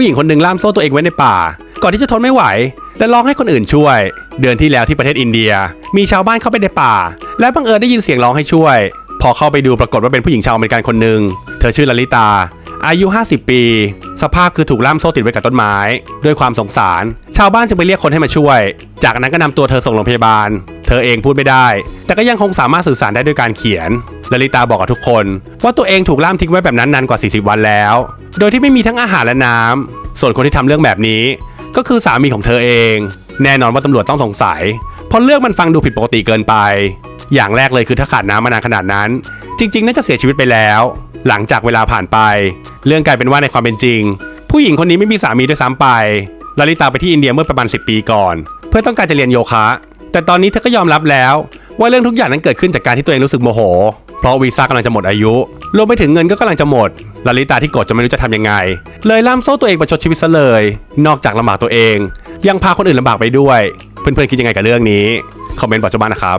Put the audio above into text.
ผู้หญิงคนหนึ่งล่ามโซ่ตัวเองไว้ในป่า ก่อนที่จะทนไม่ไหว และร้องให้คนอื่นช่วย เดือนที่แล้วที่ประเทศอินเดีย มีชาวบ้านเข้าไปในป่า และบังเอิญได้ยินเสียงร้องให้ช่วย พอเข้าไปดูปรากฏว่าเป็นผู้หญิงชาวอเมริกันคนหนึ่งเธอชื่อลลิตา อายุ 50 ปี สภาพคือถูกล่ามโซ่ติดไว้กับต้นไม้ ด้วยความสงสาร ชาวบ้านจึงไปเรียกคนให้มาช่วย จากนั้นก็นำตัวเธอส่งโรงพยาบาล เธอเองพูดไม่ได้ แต่ก็ยังคงสามารถสื่อสารได้ด้วยการเขียนลลิตาบอกกับทุกคน ว่าตัวเองถูกล่ามทิ้งไว้แบบนั้นนานกว่า 40 วันแล้ว โดยที่ไม่มีทั้งอาหารและน้ำส่วนคนที่ทำเรื่องแบบนี้ ก็คือสามีของเธอเอง แน่นอนว่าตำรวจต้องสงสัย เพราะเรื่องมันฟังดูผิดปกติเกินไป อย่างแรกเลยคือถ้าขาดน้ำมานานขนาดนั้น จริง ๆ น่าจะเสียชีวิตไปแล้ว หลังจากเวลาผ่านไป เรื่องกลายเป็นว่าในความเป็นจริง ผู้หญิงคนนี้ไม่มีสามีด้วยซ้ำไปลาลิตาไปที่อินเดียเมื่อประมาณ 10 ปีก่อน เพื่อต้องการจะเรียนโยคะ แต่ตอนนี้เธอก็ยอมรับแล้ว ว่าเรื่องทุกอย่างนั้นเกิดขึ้นจากการที่ตัวเองรู้สึกโมโห เพราะวีซ่ากำลังจะหมดอายุ รวมไปถึงเงินก็กำลังจะหมด ลาลิตาที่โกรธจนไม่รู้จะทำยังไง เลยล่ามโซ่ตัวเองประชดชีวิตซะเลย นอกจากลำบากตัวเอง ยังพาคนอื่นลำบากไปด้วย เพื่อนๆคิดยังไงกับเรื่องนี้ คอมเมนต์ปัจจุบันนะครับ